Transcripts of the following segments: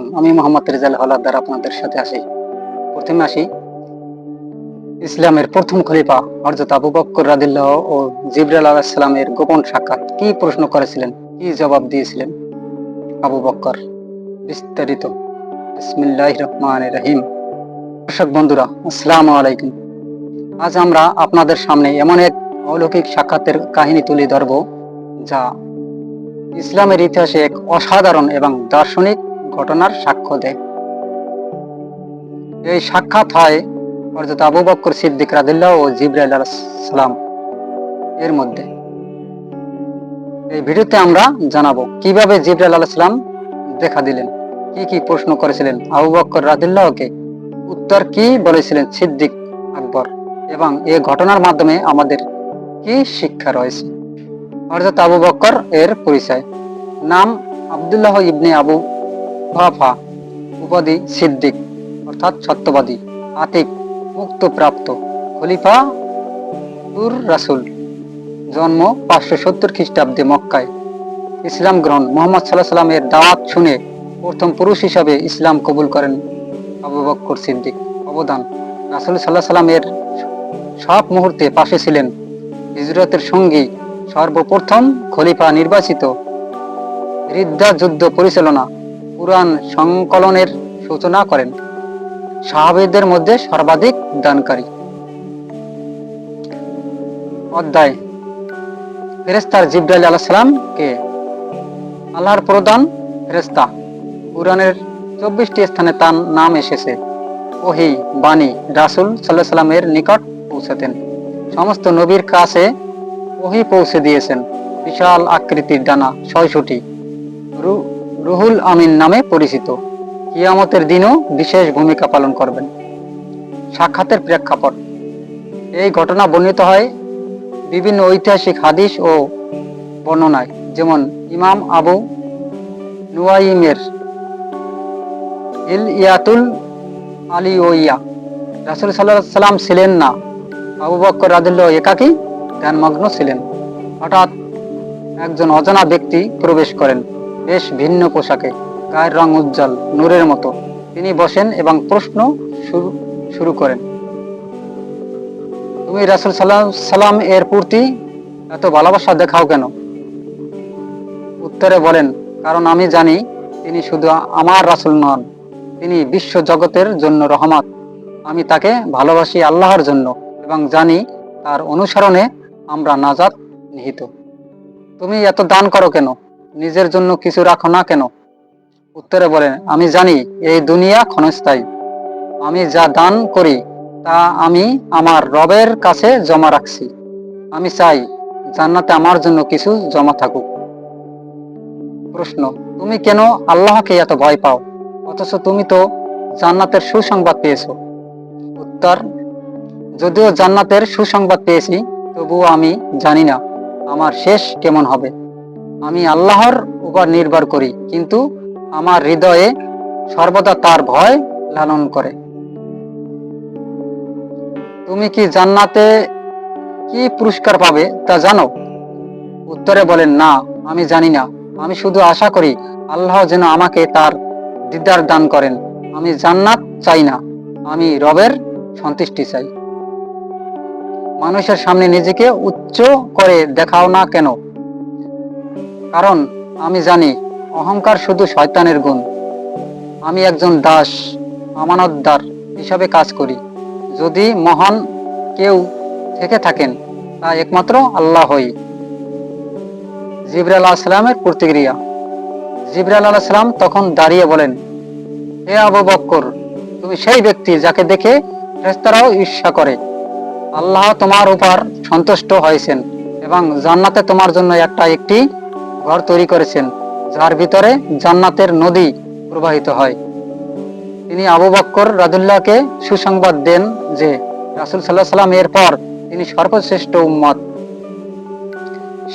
আলাইকুম আমি মোহাম্মদ রেজাল হলাদার আপনাদের সাথে আসি। প্রথমে আসি। ইসলামের প্রথম খলিফা হযরত আবু বকর রাদিল্লাহ ও জিবরাল আলাইহিসসালামের গোপন সাক্ষাৎ কি প্রশ্ন করেছিলেন? কি জবাব দিয়েছিলেন? আবু বক্কর বিস্তারিত। বিসমিল্লাহির রহমানির রহিম। দর্শক বন্ধুরা, আসসালামু আলাইকুম। আজ আমরা আপনাদের সামনে এমন এক অলৌকিক সাক্ষাতের কাহিনী তুলে ধরব, যা ইসলামের ইতিহাসে এক অসাধারণ এবং দার্শনিক ঘটনার সাক্ষ্য দেয়। এই সাক্ষাৎ হয় হযরত আবু বকর সিদ্দিক রাদিল্লাহ ও জিব্রাইল সালাম এর মধ্যে। এই ভিডিওতে আমরা জানাব কীভাবে জিব্রাইল আলাইহিস সালাম দেখা দিলেন, কি কি প্রশ্ন করেছিলেন, আবু বকর রাদিল্লাহকে উত্তর কি বলেছিলেন সিদ্দিক আকবর, এবং এই ঘটনার মাধ্যমে আমাদের কি শিক্ষা রয়েছে। হযরত আবু বকর এর পরিচয়। নাম আব্দুল্লাহ ইবনে আবু ওয়াফা উপাধি সিদ্দিক, অর্থাৎ সত্যবাদী, আতিক, মুক্তপ্রাপ্ত, খলিফা তুর রাসুল। জন্ম পাঁচশো সত্তর খ্রিস্টাব্দে মক্কায়। ইসলাম গ্রহণ, মোহাম্মদ সাল্লাহ সাল্লামের দাওয়াত শুনে প্রথম পুরুষ হিসাবে ইসলাম কবুল করেন আবু বক্কর সিদ্দিক। অবদান, রাসুল সাল্লাহ সাল্লামের সব মুহূর্তে পাশে ছিলেন। হিজরতের সঙ্গী, সর্বপ্রথম খলিফা নির্বাচিত। রিদ্দা যুদ্ধ পরিচালনা পুরাণ সংকলনের সূচনা করেন। সাহাবিদের মধ্যে সর্বাধিক দানকারী। অধ্যায় ফেরেস্তার জিব্রাইল আলাহ সালামকে আল্লাহর প্রদান ফেরেস্তা কুরআনের চব্বিশটি স্থানে তার নাম এসেছে। ওহি, বাণী, রাসুল সাল্লাহ সাল্লামের নিকট পৌঁছাতেন সমস্ত নবীর কাছে ওহি পৌঁছে দিয়েছেন। বিশাল আকৃতির ডানা, ছয়শটি। রুহুল আমিন নামে পরিচিত। কিয়ামতের দিনও বিশেষ ভূমিকা পালন করবেন। সাক্ষাতের প্রেক্ষাপট। এই ঘটনা বর্ণিত হয় বিভিন্ন ঐতিহাসিক হাদিস ও বর্ণনায়, যেমন ইমাম আবু নুয়াইমের ইল ইয়াতুল আলী ওইয়া রাসুল সাল্লাম ছিলেন না। আবু বক্কর রাদিল্লাহ একাকী ধ্যানমগ্ন ছিলেন। হঠাৎ একজন অজানা ব্যক্তি প্রবেশ করেন। বেশ ভিন্ন পোশাকে, গায়ের রং উজ্জ্বল, নূরের মতো। তিনি বসেন এবং প্রশ্ন শুরু শুরু করেন। তুমি রাসুল সাল্লাম সাল্লাম এর প্রতি এত ভালোবাসা দেখাও কেন? উত্তরে বলেন, কারণ আমি জানি তিনি শুধু আমার রাসুল নন, তিনি বিশ্ব জগতের জন্য রহমত। আমি তাকে ভালোবাসি আল্লাহর জন্য এবং জানি তার অনুসরণে আমরা নাজাত নিহিত। তুমি এত দান করো কেন? নিজের জন্য কিছু রাখো না কেন? উত্তরে বলেন, আমি জানি এই দুনিয়া ক্ষণস্থায়ী। আমি যা দান করি, তা আমি আমার রবের কাছে জমা রাখছি। আমি চাই জান্নাতে আমার জন্য কিছু জমা থাকুক। প্রশ্ন, তুমি কেন আল্লাহকে এত ভয় পাও? অথচ তুমি তো জান্নাতের সুসংবাদ পেয়েছ। উত্তর, যদিও জান্নাতের সুসংবাদ পেয়েছি, তবুও আমি জানি না আমার শেষ কেমন হবে। আমি আল্লাহর উপর নির্ভর করি, কিন্তু আমার হৃদয়ে সর্বদা তার ভয় লালন করে। তুমি কি জান্নাতে কি পুরস্কার পাবে তা জানো? উত্তরে বলেন, না, আমি জানি না। আমি শুধু আশা করি, আল্লাহ যেন আমাকে তার দিদার দান করেন। আমি জান্নাত চাই না, আমি রবের সন্তুষ্টি চাই। মানুষের সামনে নিজেকে উচ্চ করে দেখাও না কেন? কারণ আমি জানি অহংকার শুধু শয়তানের গুণ। আমি একজন দাস, আমানতদার হিসাবে কাজ করি। যদি মহান কেউ থেকে থাকেন, তা একমাত্র আল্লাহই জিবরাল আলাহিসামের প্রতিক্রিয়া। জিবরাল আলাহিসাম তখন দাঁড়িয়ে বলেন, হে আবু বক্কর, তুমি সেই ব্যক্তি যাকে দেখে ফেরেশতারাও ঈর্ষা করে। আল্লাহ তোমার উপর সন্তুষ্ট হয়েছেন এবং জান্নাতে তোমার জন্য একটা একটি ঘর তৈরি করেছেন, যার ভিতরে জান্নাতের নদী প্রবাহিত হয়। তিনি আবু বক্কর রাদুল্লাহকে সুসংবাদ দেন যে, রাসুল সাল্লাহ সাল্লাম এর পর তিনি সর্বশ্রেষ্ঠ উম্মত।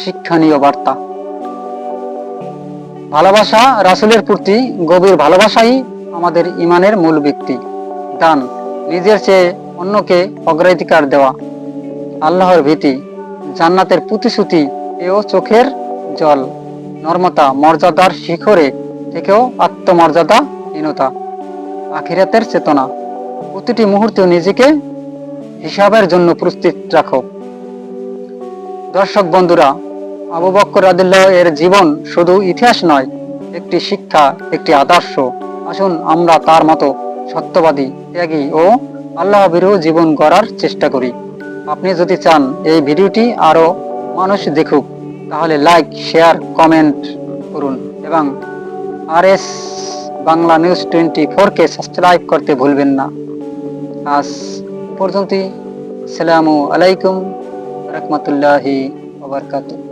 শিক্ষণীয় বার্তা। ভালোবাসা রাসুলের প্রতি গভীর ভালোবাসাই আমাদের ইমানের মূল ব্যক্তি দান, নিজের চেয়ে অন্যকে অগ্রাধিকার দেওয়া। আল্লাহর ভীতি, জান্নাতের প্রতিশ্রুতি এও চোখের জল নর্মতা মর্যাদার শিখরে থেকেও আত্মমর্যাদা হীনতা, আখিরাতের চেতনা। প্রতিটি মুহূর্তে নিজেকে হিসাবের জন্য প্রস্তুত রাখো। দর্শক বন্ধুরা, আবু বক্কর রাদিল্লাহ এর জীবন শুধু ইতিহাস নয়, একটি শিক্ষা, একটি আদর্শ। আসুন আমরা তার মতো সত্যবাদী, ত্যাগী ও আল্লাহ বিরু জীবন গড়ার চেষ্টা করি। আপনি যদি চান এই ভিডিওটি আরও মানুষ দেখুক তাহলে লাইক শেয়ার কমেন্ট করুন এবং R S Bangla news twenty ফোরকে সাবস্ক্রাইব করতে ভুলবেন না। আজ পর্যন্তই। সালামু আলাইকুম রহমতুল্লাহি ওবরকাতুহ